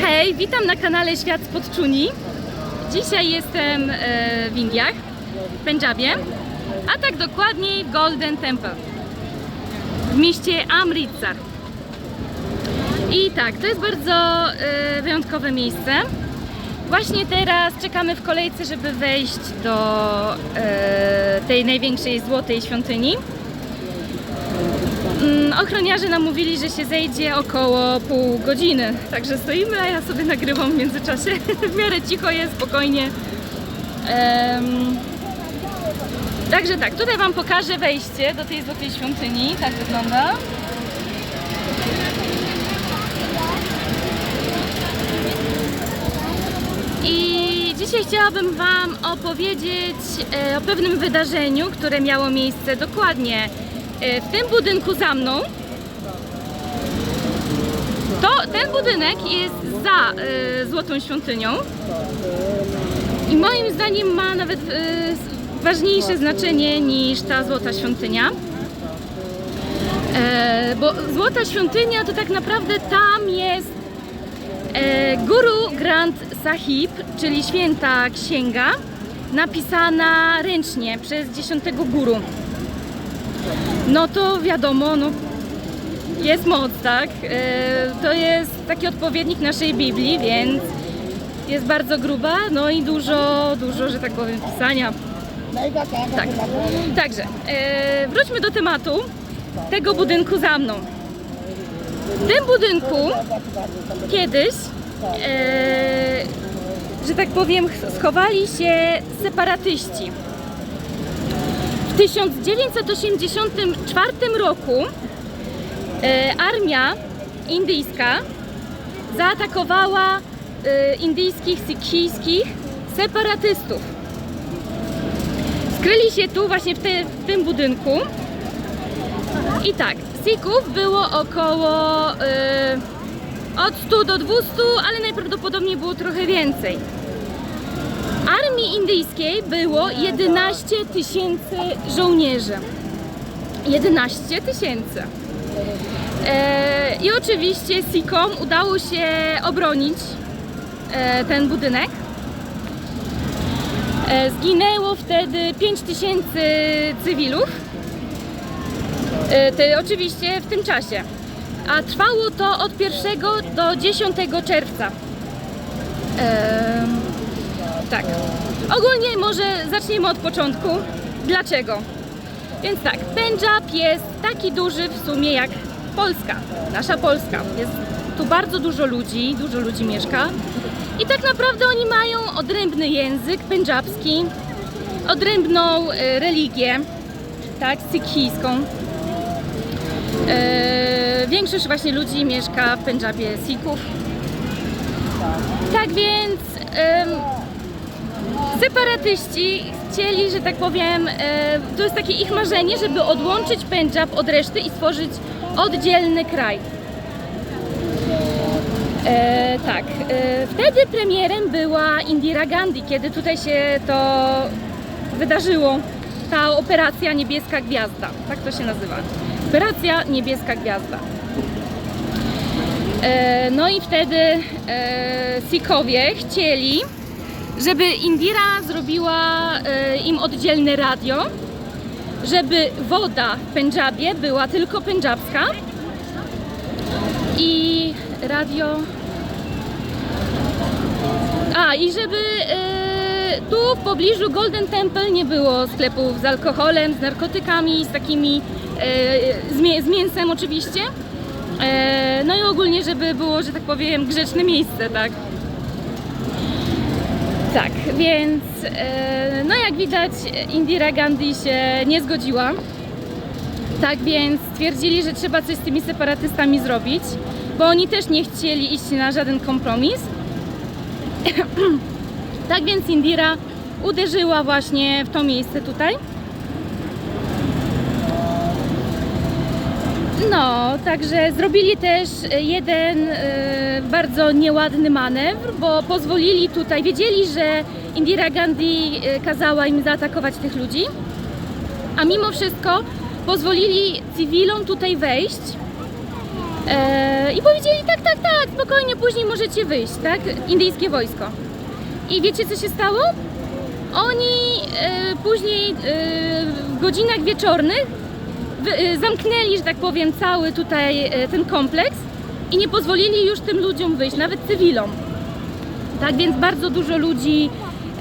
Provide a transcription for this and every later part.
Hej, witam na kanale Świat spod Czuni. Dzisiaj jestem e, w Indiach, w Pendżabie, a tak dokładniej w Golden Temple, w mieście Amritsar. I tak, to jest bardzo e, wyjątkowe miejsce. Właśnie teraz czekamy w kolejce, żeby wejść do e, tej największej złotej świątyni. Mm, Ochroniarze nam mówili, że się zejdzie około pół godziny. Także stoimy, a ja sobie nagrywam w międzyczasie. w miarę cicho jest, spokojnie. Em, Także tak, tutaj Wam pokażę wejście do tej złotej świątyni. Tak wygląda. I dzisiaj chciałabym Wam opowiedzieć e, o pewnym wydarzeniu, które miało miejsce dokładnie w tym budynku za mną. To ten budynek jest za e, Złotą Świątynią i moim zdaniem ma nawet e, ważniejsze znaczenie niż ta Złota Świątynia. E, bo Złota Świątynia to tak naprawdę tam jest e, Guru Granth Sahib, czyli święta księga, napisana ręcznie przez dziesiątego guru. No to wiadomo, no jest moc, tak? E, to jest taki odpowiednik naszej Biblii, więc jest bardzo gruba, no i dużo, dużo, że tak powiem, pisania. Tak. Także, e, wróćmy do tematu tego budynku za mną. W tym budynku kiedyś, e, że tak powiem, schowali się separatyści. W 1984 roku e, armia indyjska zaatakowała e, indyjskich, sikhijskich separatystów. Skryli się tu właśnie w, te, w tym budynku. I tak, Sikhów było około y, od 100 do 200, ale najprawdopodobniej było trochę więcej. Armii indyjskiej było 11 tysięcy żołnierzy. 11 tysięcy. E, I oczywiście Sikhom udało się obronić e, ten budynek. E, Zginęło wtedy 5 tysięcy cywilów. Te, oczywiście w tym czasie. A trwało to od 1 do 10 czerwca. Tak. Ogólnie może zaczniemy od początku. Dlaczego? Więc tak, Pendżab jest taki duży w sumie jak Polska, nasza Polska. Jest tu bardzo dużo ludzi, dużo ludzi mieszka. I tak naprawdę oni mają odrębny język pendżabski, odrębną e, religię, tak, sikhijską. E, większość właśnie ludzi mieszka w Pendżabie Sikhów. Tak więc separatyści chcieli, że tak powiem, e, to jest takie ich marzenie, żeby odłączyć Pendżab od reszty i stworzyć oddzielny kraj. E, tak, e, wtedy premierem była Indira Gandhi, kiedy tutaj się to wydarzyło. Ta operacja Niebieska Gwiazda, tak to się nazywa. Operacja Niebieska Gwiazda. E, no i wtedy e, Sikhowie chcieli, żeby Indira zrobiła e, im oddzielne radio, żeby woda w Pendżabie była tylko pendżabska i radio. A i żeby e, tu w pobliżu Golden Temple nie było sklepów z alkoholem, z narkotykami, z takimi e, z, mię- z mięsem oczywiście. No i ogólnie, żeby było, że tak powiem, grzeczne miejsce, tak. Tak, więc e, no jak widać Indira Gandhi się nie zgodziła. Tak więc stwierdzili, że trzeba coś z tymi separatystami zrobić, bo oni też nie chcieli iść na żaden kompromis. tak więc Indira uderzyła właśnie w to miejsce tutaj. No, także zrobili też jeden e, bardzo nieładny manewr, bo pozwolili tutaj, wiedzieli, że Indira Gandhi e, kazała im zaatakować tych ludzi, a mimo wszystko pozwolili cywilom tutaj wejść e, E, I powiedzieli tak, tak, tak, spokojnie, później możecie wyjść, tak? Indyjskie wojsko. I wiecie co się stało? Oni e, później e, w godzinach wieczornych e, zamknęli, że tak powiem, cały tutaj e, ten kompleks i nie pozwolili już tym ludziom wyjść, nawet cywilom. Tak więc bardzo dużo ludzi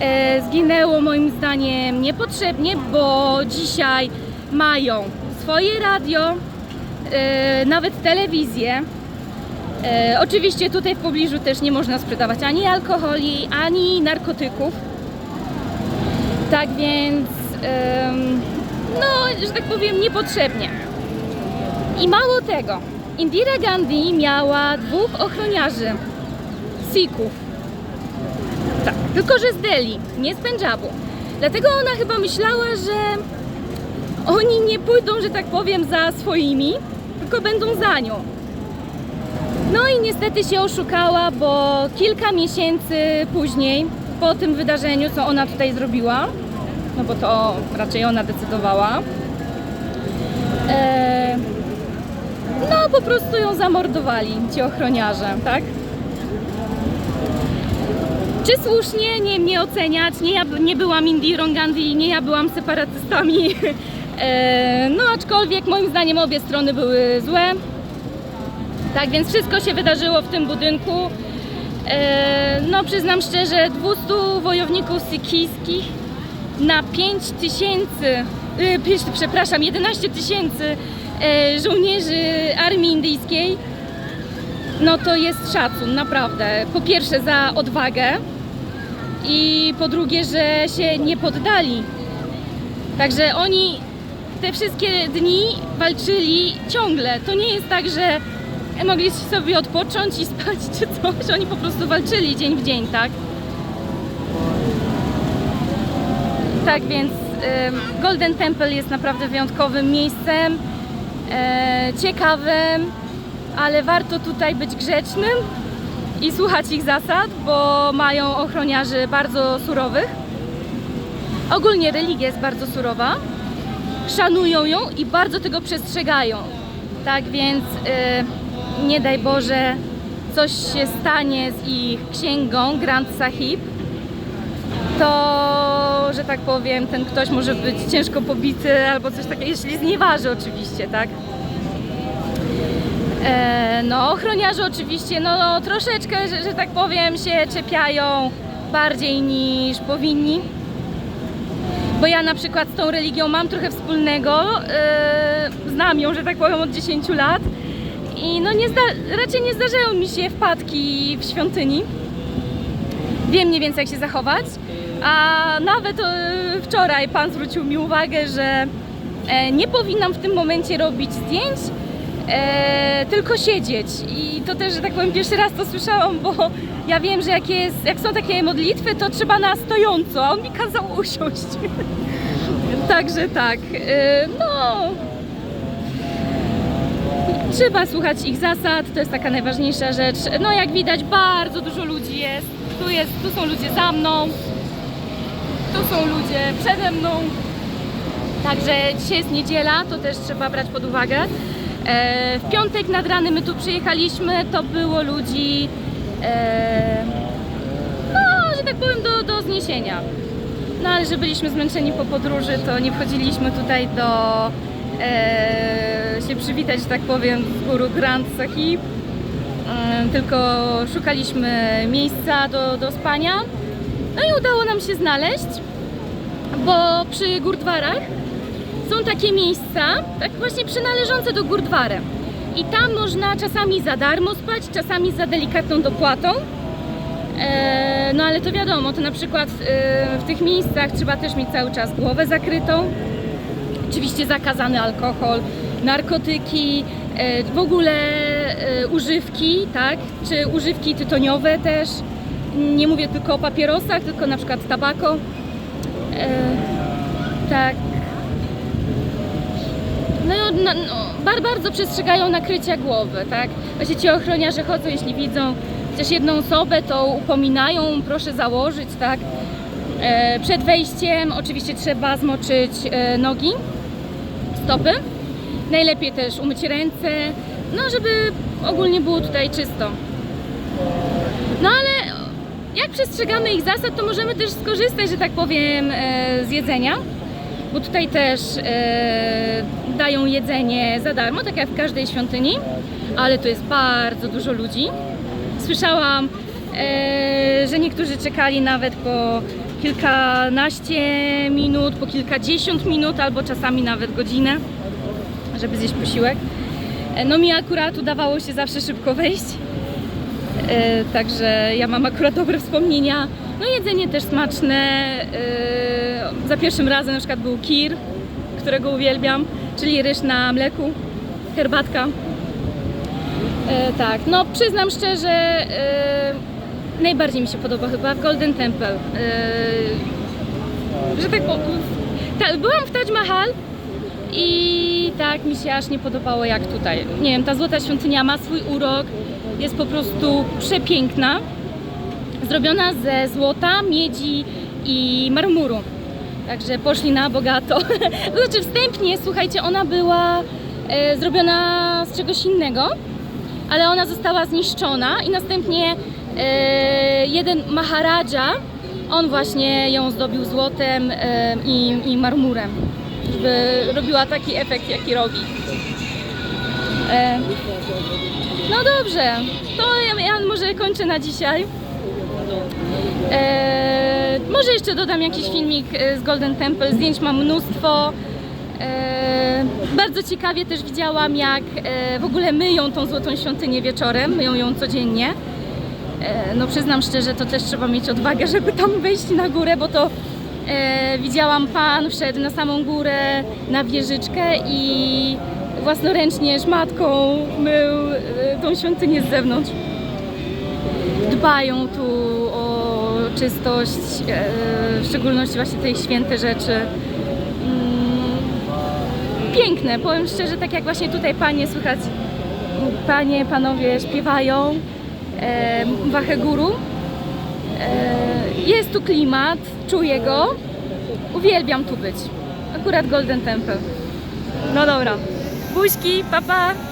e, zginęło moim zdaniem niepotrzebnie, bo dzisiaj mają swoje radio, e, nawet telewizję. E, oczywiście tutaj w pobliżu też nie można sprzedawać ani alkoholi, ani narkotyków. Tak więc, no, że tak powiem, niepotrzebnie. I mało tego, Indira Gandhi miała dwóch ochroniarzy, Sikhów. Tak, tylko że z Delhi, nie z Pendżabu. Dlatego ona chyba myślała, że oni nie pójdą, że tak powiem, za swoimi, tylko będą za nią. No i niestety się oszukała, bo kilka miesięcy później, po tym wydarzeniu, co ona tutaj zrobiła, no bo to raczej ona decydowała, e, no po prostu ją zamordowali ci ochroniarze, tak? Czy słusznie, nie mnie oceniać, nie ja nie byłam Indirą Gandhi, nie ja byłam separatystami, e, no aczkolwiek moim zdaniem obie strony były złe, tak więc wszystko się wydarzyło w tym budynku. E, no przyznam szczerze, 200 wojowników sykijskich na 5 tysięcy, pięć- przepraszam, 11 tysięcy e, żołnierzy armii indyjskiej, no to jest szacun, naprawdę. Po pierwsze za odwagę i po drugie, że się nie poddali. Także oni te wszystkie dni walczyli ciągle. To nie jest tak, że mogli sobie odpocząć i spać czy coś. Oni po prostu walczyli dzień w dzień, tak? Tak więc Golden Temple jest naprawdę wyjątkowym miejscem, e, ciekawym, ale warto tutaj być grzecznym i słuchać ich zasad, bo mają ochroniarzy bardzo surowych. Ogólnie religia jest bardzo surowa, szanują ją i bardzo tego przestrzegają. Tak więc y, nie daj Boże, coś się stanie z ich księgą Grand Sahib, to, że tak powiem, ten ktoś może być ciężko pobity albo coś takiego, jeśli znieważy oczywiście, tak? E, no, ochroniarze oczywiście, no, no troszeczkę, że, że tak powiem, się czepiają bardziej niż powinni. Bo ja na przykład z tą religią mam trochę wspólnego, e, znam ją, że tak powiem, od 10 lat i no nie raczej nie zdarzają mi się wpadki w świątyni. Wiem mniej więcej jak się zachować, a nawet e, wczoraj pan zwrócił mi uwagę, że e, nie powinnam w tym momencie robić zdjęć, e, tylko siedzieć. I to też, że tak powiem, pierwszy raz to słyszałam, bo ja wiem, że jak, jest, jak są takie modlitwy, to trzeba na stojąco, a on mi kazał usiąść. Także tak, no. Trzeba słuchać ich zasad, to jest taka najważniejsza rzecz. No jak widać, bardzo dużo ludzi jest. Tu, jest, tu są ludzie za mną, tu są ludzie przede mną. Także dzisiaj jest niedziela, to też trzeba brać pod uwagę. E, w piątek nad ranem my tu przyjechaliśmy, to było ludzi, e, no, że tak powiem, do, do zniesienia. No ale że byliśmy zmęczeni po podróży, to nie wchodziliśmy tutaj do e, się przywitać, że tak powiem, z góru Grand Sahib, e, tylko szukaliśmy miejsca do, do spania. No i udało nam się znaleźć, bo przy Gurdwarach są takie miejsca, tak właśnie przynależące do Gurdwary. I tam można czasami za darmo spać, czasami za delikatną dopłatą. E, no ale to wiadomo, to na przykład e, w tych miejscach trzeba też mieć cały czas głowę zakrytą. Oczywiście zakazany alkohol, narkotyki, e, w ogóle używki, tak? Czy używki tytoniowe też. Nie mówię tylko o papierosach, tylko na przykład tabako. E, tak. No, no, no bar, bardzo przestrzegają nakrycia głowy, tak? Właśnie ci ochroniarze chodzą, jeśli widzą chociaż jedną osobę, to upominają, proszę założyć, tak? E, przed wejściem oczywiście trzeba zmoczyć e, nogi, stopy. Najlepiej też umyć ręce, no żeby ogólnie było tutaj czysto. No ale jak przestrzegamy ich zasad, to możemy też skorzystać, że tak powiem, e, z jedzenia. Bo tutaj też e, dają jedzenie za darmo, tak jak w każdej świątyni. Ale tu jest bardzo dużo ludzi. Słyszałam, e, że niektórzy czekali nawet po kilkanaście minut, po kilkadziesiąt minut, albo czasami nawet godzinę, żeby zjeść posiłek. No mi akurat udawało się zawsze szybko wejść. E, Także ja mam akurat dobre wspomnienia. No jedzenie też smaczne. E, Za pierwszym razem na przykład był kir, którego uwielbiam, czyli ryż na mleku, herbatka. E, Tak, no przyznam szczerze, najbardziej mi się podoba chyba Golden Temple. Że tak powiem, ta, byłam w Taj Mahal tak mi się aż nie podobało jak tutaj. Nie wiem, ta złota świątynia ma swój urok, jest po prostu przepiękna. Zrobiona ze złota, miedzi i marmuru. Także poszli na bogato. To znaczy wstępnie, słuchajcie, ona była e, zrobiona z czegoś innego, ale ona została zniszczona i następnie e, jeden Maharadża, on właśnie ją zdobił złotem e, i, i marmurem, żeby robiła taki efekt, jaki robi. E, no dobrze, to ja, ja może kończę na dzisiaj. E, może jeszcze dodam jakiś filmik e, z Golden Temple, zdjęć mam mnóstwo. E, bardzo ciekawie też widziałam, jak e, w ogóle myją tą złotą świątynię wieczorem, myją ją codziennie. E, no przyznam szczerze, to też trzeba mieć odwagę, żeby tam wejść na górę, bo to e, widziałam pan wszedł na samą górę, na wieżyczkę i własnoręcznie szmatką mył e, tą świątynię z zewnątrz dbają tu o czystość, e, w szczególności właśnie te ich święte rzeczy. Mm, Piękne, powiem szczerze, tak jak właśnie tutaj panie słychać, panie, panowie śpiewają e, Wachę. E, jest tu klimat, czuję go, uwielbiam tu być. Akurat Golden Temple. No dobra, buźki, papa! Pa.